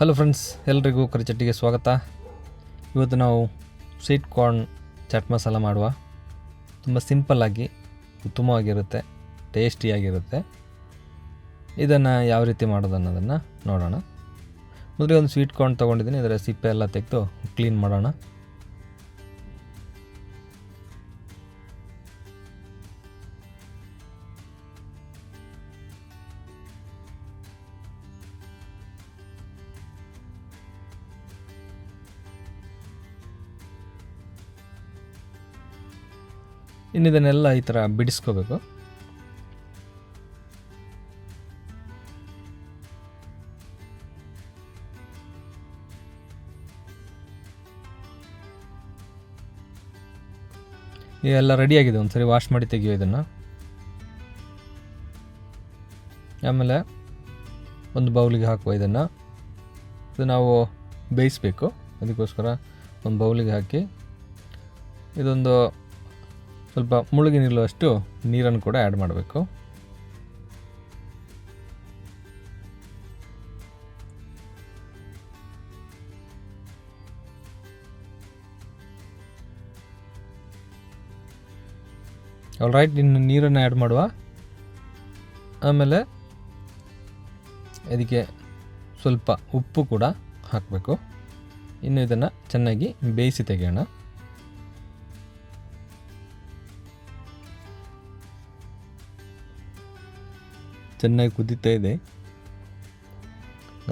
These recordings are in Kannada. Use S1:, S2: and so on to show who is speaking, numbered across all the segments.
S1: ಹಲೋ ಫ್ರೆಂಡ್ಸ್ ಎಲ್ರಿಗೂ ಕರಿಚಟ್ಟಿಗೆ ಸ್ವಾಗತ. ಇವತ್ತು ನಾವು ಸ್ವೀಟ್ ಕಾರ್ನ್ ಚಟ್ ಮಸಾಲ ಮಾಡುವ. ತುಂಬ ಸಿಂಪಲ್ಲಾಗಿ ಉತ್ತಮವಾಗಿರುತ್ತೆ ಟೇಸ್ಟಿಯಾಗಿರುತ್ತೆ ಇದನ್ನು ಯಾವ ರೀತಿ ಮಾಡೋದು ಅನ್ನೋದನ್ನು ನೋಡೋಣ. ಮೊದಲಿಗೆ ಒಂದು ಸ್ವೀಟ್ ಕಾರ್ನ್ ತೊಗೊಂಡಿದ್ದೀನಿ, ಇದರ ಸಿಪ್ಪೆ ಎಲ್ಲ ತೆಗೆದು ಕ್ಲೀನ್ ಮಾಡೋಣ. ಇನ್ನು ಇದನ್ನೆಲ್ಲ ಈ ಥರ ಬಿಡಿಸ್ಕೋಬೇಕು. ಎಲ್ಲ ರೆಡಿಯಾಗಿದೆ ಒಂದು ಸರಿ ವಾಶ್ ಮಾಡಿ ತೆಗಿಯೋ ಇದನ್ನು. ಆಮೇಲೆ ಒಂದು ಬೌಲಿಗೆ ಹಾಕುವ ಇದನ್ನು. ಇದು ನಾವು ಬೇಯಿಸಬೇಕು. ಅದಕ್ಕೋಸ್ಕರ ಒಂದು ಬೌಲಿಗೆ ಹಾಕಿ ಇದೊಂದು ಸ್ವಲ್ಪ ಮುಳುಗಿ ನಿಲ್ಲುವಷ್ಟು ನೀರನ್ನು ಕೂಡ ಆ್ಯಡ್ ಮಾಡಬೇಕು. ಆಲ್ ರೈಟ್ ಇನ್ನು ನೀರನ್ನು ಆ್ಯಡ್ ಮಾಡುವ. ಆಮೇಲೆ ಇದಕ್ಕೆ ಸ್ವಲ್ಪ ಉಪ್ಪು ಕೂಡ ಹಾಕಬೇಕು. ಇನ್ನು ಇದನ್ನು ಚೆನ್ನಾಗಿ ಬೇಯಿಸಿ ತೆಗೆಯೋಣ. ಚೆನ್ನಾಗಿ ಕುದೀತಾ ಇದೆ.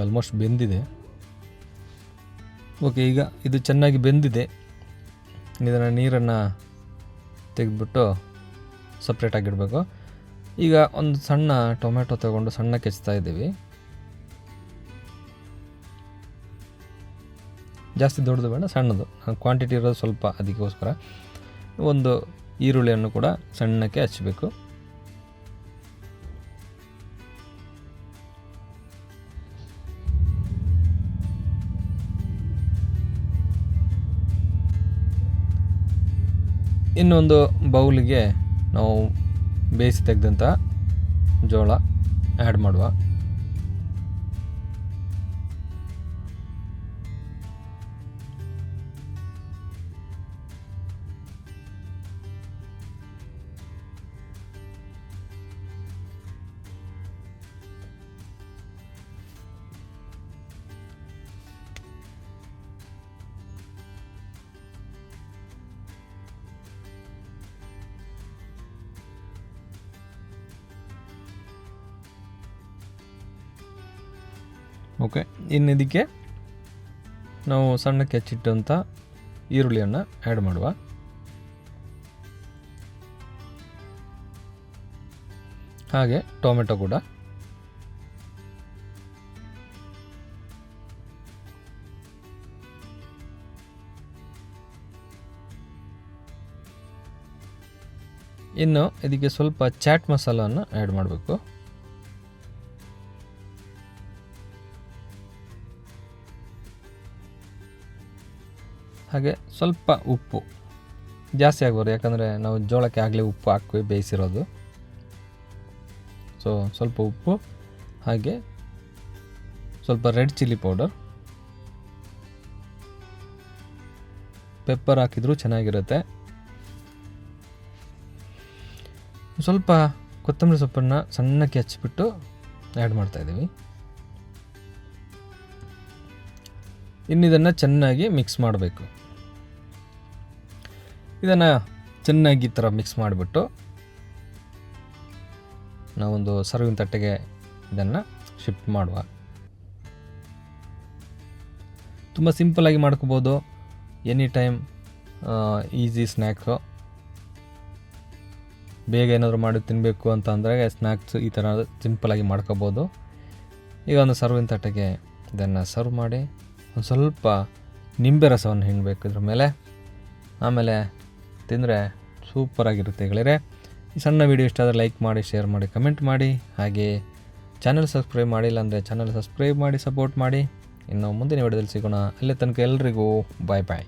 S1: ಆಲ್ಮೋಸ್ಟ್ ಬೆಂದಿದೆ. ಓಕೆ ಈಗ ಇದು ಚೆನ್ನಾಗಿ ಬೆಂದಿದೆ. ಇದನ್ನು ನೀರನ್ನು ತೆಗೆದ್ಬಿಟ್ಟು ಸಪ್ರೇಟಾಗಿಡಬೇಕು ಈಗ ಒಂದು ಸಣ್ಣ ಟೊಮೆಟೊ ತಗೊಂಡು ಸಣ್ಣ ಕೆಚ್ತಾ ಇದ್ದೀವಿ. ಜಾಸ್ತಿ ದೊಡ್ಡದು ಬೇಡ, ಸಣ್ಣದು. ಕ್ವಾಂಟಿಟಿ ಇರೋದು ಸ್ವಲ್ಪ ಅದಕ್ಕೋಸ್ಕರ. ಒಂದು ಈರುಳ್ಳಿಯನ್ನು ಕೂಡ ಸಣ್ಣಕ್ಕೆ ಹಚ್ಚಬೇಕು ಇನ್ನೊಂದು ಬೌಲಿಗೆ ನಾವು ಬೇಯಿಸಿ ತೆಗೆದಂಥ ಜೋಳ ಆ್ಯಡ್ ಮಾಡುವ. ಓಕೆ ಇನ್ನು ಇದಕ್ಕೆ ನಾವು ಸಣ್ಣಕ್ಕೆ ಹೆಚ್ಚಿಟ್ಟಂಥ ಈರುಳ್ಳಿಯನ್ನು ಆ್ಯಡ್ ಮಾಡುವ. ಹಾಗೆ ಟೊಮೆಟೊ ಕೂಡ. ಇನ್ನು ಇದಕ್ಕೆ ಸ್ವಲ್ಪ ಚಾಟ್ ಮಸಾಲವನ್ನು ಆ್ಯಡ್ ಮಾಡಬೇಕು. ಹಾಗೆ ಸ್ವಲ್ಪ ಉಪ್ಪು. ಜಾಸ್ತಿ ಆಗ್ಬಾರ್ದು, ಯಾಕಂದರೆ ನಾವು ಜೋಳಕ್ಕೆ ಆಗಲೇ ಉಪ್ಪು ಹಾಕಿ ಬೇಯಿಸಿರೋದು. ಸೊ ಸ್ವಲ್ಪ ಉಪ್ಪು, ಹಾಗೆ ಸ್ವಲ್ಪ ರೆಡ್ ಚಿಲ್ಲಿ ಪೌಡರ್. ಪೆಪ್ಪರ್ ಹಾಕಿದರೂ ಚೆನ್ನಾಗಿರುತ್ತೆ. ಸ್ವಲ್ಪ ಕೊತ್ತಂಬರಿ ಸೊಪ್ಪನ್ನು ಸಣ್ಣಕ್ಕೆ ಹಚ್ಚಿಬಿಟ್ಟು ಆ್ಯಡ್ ಮಾಡ್ತಾಯಿದ್ದೀವಿ ಇನ್ನಿದನ್ನು ಚೆನ್ನಾಗಿ ಮಿಕ್ಸ್ ಮಾಡಬೇಕು. ಇದನ್ನು ಚೆನ್ನಾಗಿ ಈ ಥರ ಮಿಕ್ಸ್ ಮಾಡಿಬಿಟ್ಟು ನಾವೊಂದು ಸರ್ವಿಂಗ್ ತಟ್ಟೆಗೆ ಇದನ್ನು ಶಿಫ್ಟ್ ಮಾಡುವ. ತುಂಬ ಸಿಂಪಲ್ಲಾಗಿ ಮಾಡ್ಕೋಬೋದು. ಎನಿ ಟೈಮ್ ಈಸಿ ಸ್ನ್ಯಾಕ್ಸು ಬೇಗ ಏನಾದರೂ ಮಾಡಿ ತಿನ್ನಬೇಕು ಅಂತ ಅಂದರೆ ಸ್ನ್ಯಾಕ್ಸ್ ಈ ಥರ ಸಿಂಪಲಾಗಿ ಮಾಡ್ಕೋಬೋದು. ಈಗ ಒಂದು ಸರ್ವಿನ ತಟ್ಟೆಗೆ ಇದನ್ನು ಸರ್ವ್ ಮಾಡಿ ಒಂದು ಸ್ವಲ್ಪ ನಿಂಬೆ ರಸವನ್ನು ಹಿಂಡಬೇಕು ಇದ್ರ ಮೇಲೆ. ಆಮೇಲೆ ತಿಂದರೆ ಸೂಪರಾಗಿರುತ್ತೆ ಗೆಳೆಯರೆ. ಈ ಸಣ್ಣ ವೀಡಿಯೋ ಇಷ್ಟ ಆದರೆ ಲೈಕ್ ಮಾಡಿ ಶೇರ್ ಮಾಡಿ ಕಮೆಂಟ್ ಮಾಡಿ. ಹಾಗೆ ಚಾನಲ್ ಸಬ್ಸ್ಕ್ರೈಬ್ ಮಾಡಿಲ್ಲ ಅಂದರೆ ಚಾನಲ್ ಸಬ್ಸ್ಕ್ರೈಬ್ ಮಾಡಿ ಸಪೋರ್ಟ್ ಮಾಡಿ. ಇನ್ನು ಮುಂದಿನ ವಿಡಿಯೋದಲ್ಲಿ ಸಿಗೋಣ. ಅಲ್ಲೇ ತನಕ ಎಲ್ರಿಗೂ ಬಾಯ್ ಬಾಯ್